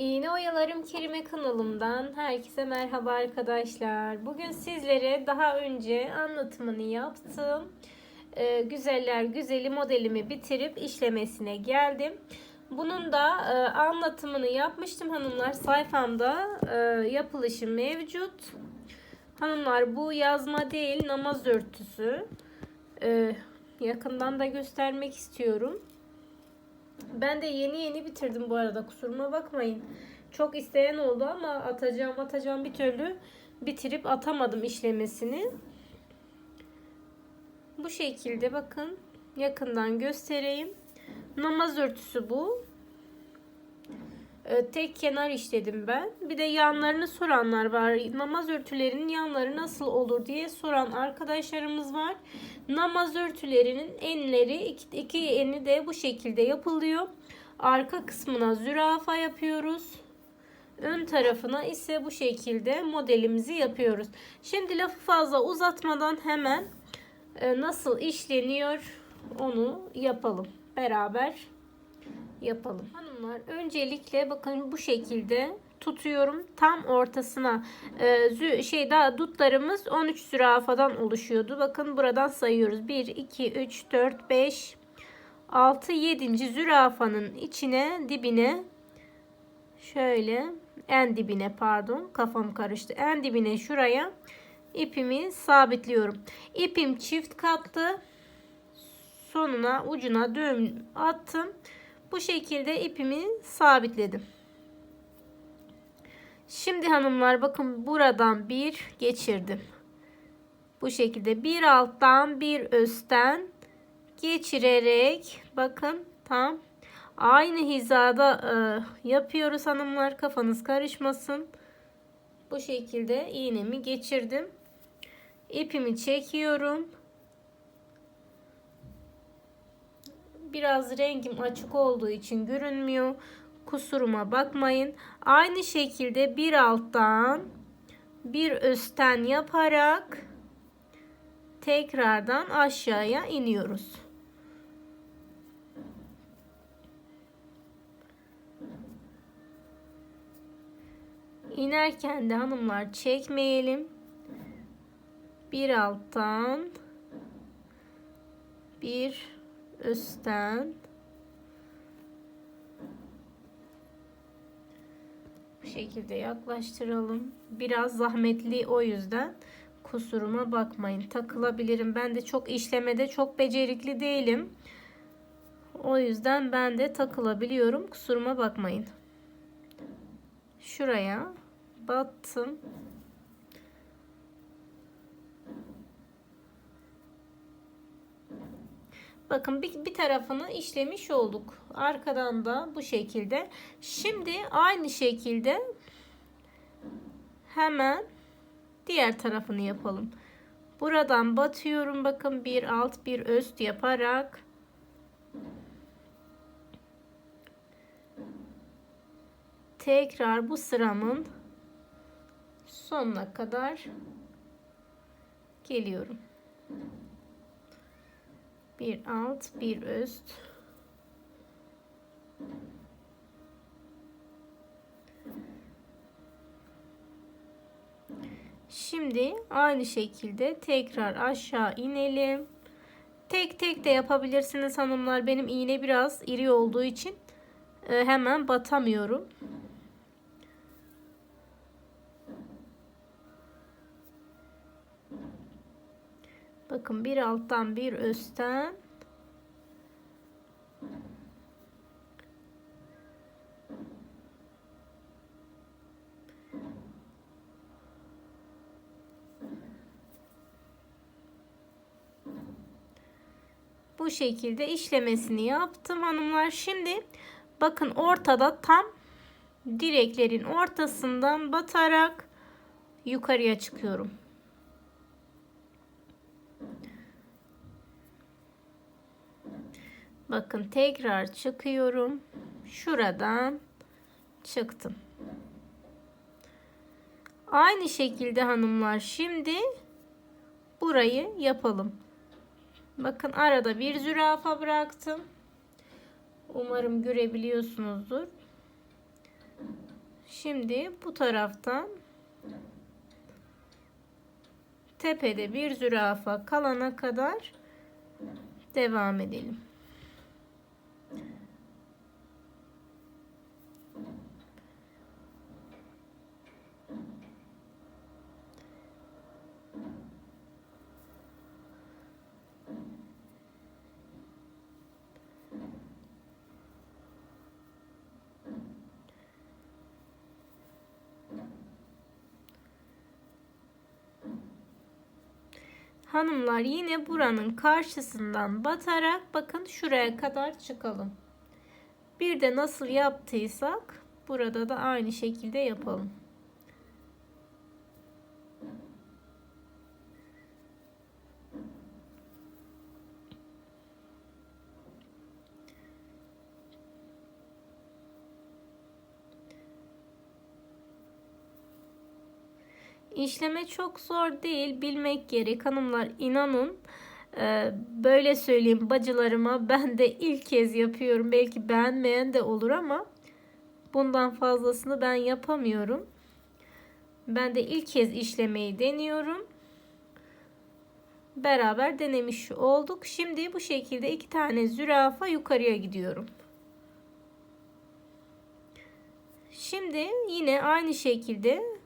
İğne Oyalarım Kerime kanalımdan herkese merhaba arkadaşlar. Bugün sizlere daha önce anlatımını yaptığım e, güzeller güzeli modelimi bitirip işlemesine geldim. Bunun da e, anlatımını yapmıştım hanımlar. Sayfamda e, yapılışı mevcut. Hanımlar bu yazma değil namaz örtüsü. E, yakından da göstermek istiyorum. Ben de yeni yeni bitirdim bu arada kusuruma bakmayın. Çok isteyen oldu ama atacağım atacağım bir türlü bitirip atamadım işlemesini. Bu şekilde bakın yakından göstereyim. Namaz örtüsü bu. Ee, tek kenar işledim ben. Bir de yanlarını soranlar var. Namaz örtülerinin yanları nasıl olur diye soran arkadaşlarımız var. Namaz örtülerinin enleri iki, iki eni de bu şekilde yapılıyor. Arka kısmına zürafa yapıyoruz. Ön tarafına ise bu şekilde modelimizi yapıyoruz. Şimdi lafı fazla uzatmadan hemen e, nasıl işleniyor onu yapalım. Beraber yapalım. Hanımlar öncelikle bakın bu şekilde tutuyorum tam ortasına ee, şey daha dutlarımız 13 zürafadan oluşuyordu. Bakın buradan sayıyoruz. 1 2 3 4 5 6 7. zürafanın içine dibine şöyle en dibine pardon kafam karıştı. En dibine şuraya ipimi sabitliyorum. İpim çift katlı sonuna ucuna düğüm attım. Bu şekilde ipimi sabitledim. Şimdi hanımlar bakın buradan bir geçirdim. Bu şekilde bir alttan bir üstten geçirerek bakın tam aynı hizada e, yapıyoruz hanımlar kafanız karışmasın. Bu şekilde iğnemi geçirdim. İpimi çekiyorum. Biraz rengim açık olduğu için görünmüyor. Kusuruma bakmayın. Aynı şekilde bir alttan bir üstten yaparak tekrardan aşağıya iniyoruz. İnerken de hanımlar çekmeyelim. Bir alttan bir üstten bu şekilde yaklaştıralım. Biraz zahmetli o yüzden kusuruma bakmayın. Takılabilirim. Ben de çok işlemede çok becerikli değilim. O yüzden ben de takılabiliyorum. Kusuruma bakmayın. Şuraya battım. Bakın bir, bir tarafını işlemiş olduk. Arkadan da bu şekilde. Şimdi aynı şekilde hemen diğer tarafını yapalım. Buradan batıyorum. Bakın bir alt bir üst yaparak tekrar bu sıramın sonuna kadar geliyorum. Bir alt, bir üst. Şimdi aynı şekilde tekrar aşağı inelim. Tek tek de yapabilirsiniz hanımlar. Benim iğne biraz iri olduğu için e, hemen batamıyorum. Bakın bir alttan bir üstten bu şekilde işlemesini yaptım hanımlar. Şimdi bakın ortada tam direklerin ortasından batarak yukarıya çıkıyorum. Bakın tekrar çıkıyorum. Şuradan çıktım. Aynı şekilde hanımlar şimdi burayı yapalım. Bakın arada bir zürafa bıraktım. Umarım görebiliyorsunuzdur. Şimdi bu taraftan tepede bir zürafa kalana kadar devam edelim. Hanımlar yine buranın karşısından batarak bakın şuraya kadar çıkalım. Bir de nasıl yaptıysak burada da aynı şekilde yapalım. İşleme çok zor değil. Bilmek gerek. Hanımlar inanın e, böyle söyleyeyim bacılarıma ben de ilk kez yapıyorum. Belki beğenmeyen de olur ama bundan fazlasını ben yapamıyorum. Ben de ilk kez işlemeyi deniyorum. Beraber denemiş olduk. Şimdi bu şekilde iki tane zürafa yukarıya gidiyorum. Şimdi yine aynı şekilde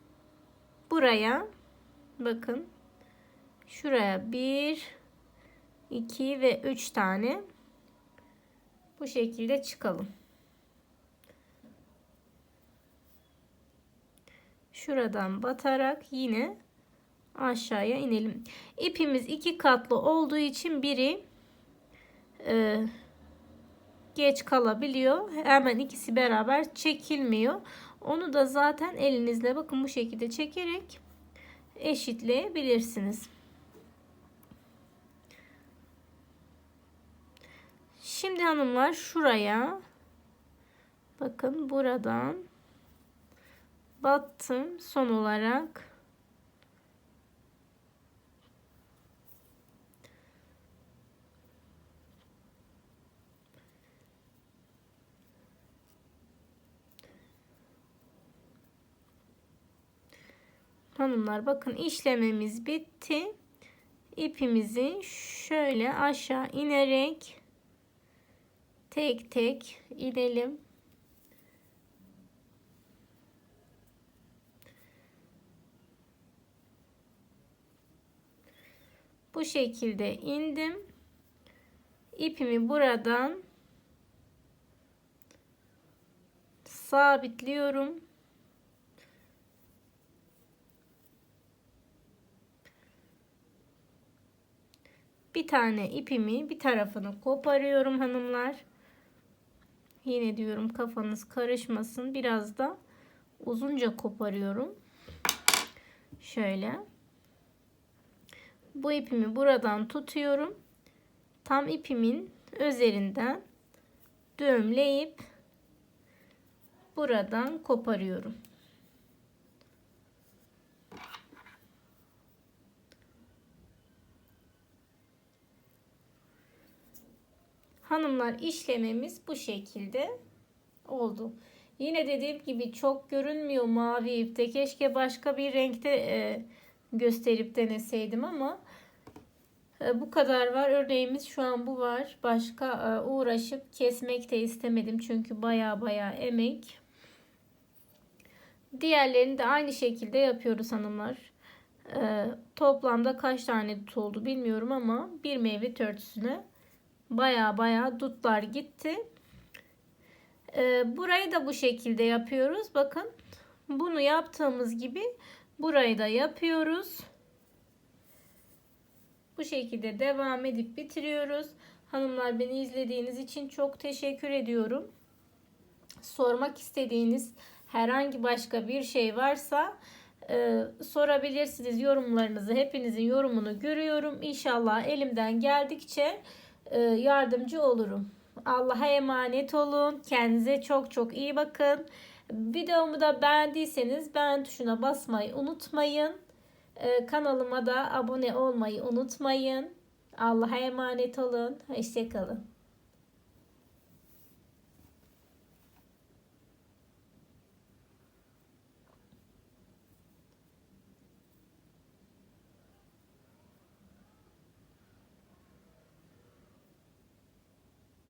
buraya bakın şuraya bir iki ve üç tane bu şekilde çıkalım. Şuradan batarak yine aşağıya inelim. İpimiz iki katlı olduğu için biri e, geç kalabiliyor. Hemen ikisi beraber çekilmiyor. Onu da zaten elinizle bakın bu şekilde çekerek eşitleyebilirsiniz. Şimdi hanımlar şuraya bakın buradan battım son olarak Hanımlar bakın işlememiz bitti. İpimizi şöyle aşağı inerek tek tek inelim. Bu şekilde indim. İpimi buradan sabitliyorum. Bir tane ipimi bir tarafını koparıyorum hanımlar. Yine diyorum kafanız karışmasın. Biraz da uzunca koparıyorum. Şöyle. Bu ipimi buradan tutuyorum. Tam ipimin üzerinden düğümleyip buradan koparıyorum. Hanımlar işlememiz bu şekilde oldu. Yine dediğim gibi çok görünmüyor mavi ipte. Keşke başka bir renkte e, gösterip deneseydim ama e, bu kadar var. Örneğimiz şu an bu var. Başka e, uğraşıp kesmek de istemedim. Çünkü baya baya emek. Diğerlerini de aynı şekilde yapıyoruz hanımlar. E, toplamda kaç tane dut oldu bilmiyorum ama bir meyve törtüsüne baya baya dutlar gitti. Ee, burayı da bu şekilde yapıyoruz. Bakın bunu yaptığımız gibi burayı da yapıyoruz. Bu şekilde devam edip bitiriyoruz. Hanımlar beni izlediğiniz için çok teşekkür ediyorum. Sormak istediğiniz herhangi başka bir şey varsa e, sorabilirsiniz yorumlarınızı. Hepinizin yorumunu görüyorum. İnşallah elimden geldikçe yardımcı olurum. Allah'a emanet olun. Kendinize çok çok iyi bakın. Videomu da beğendiyseniz beğen tuşuna basmayı unutmayın. E, kanalıma da abone olmayı unutmayın. Allah'a emanet olun. Hoşçakalın.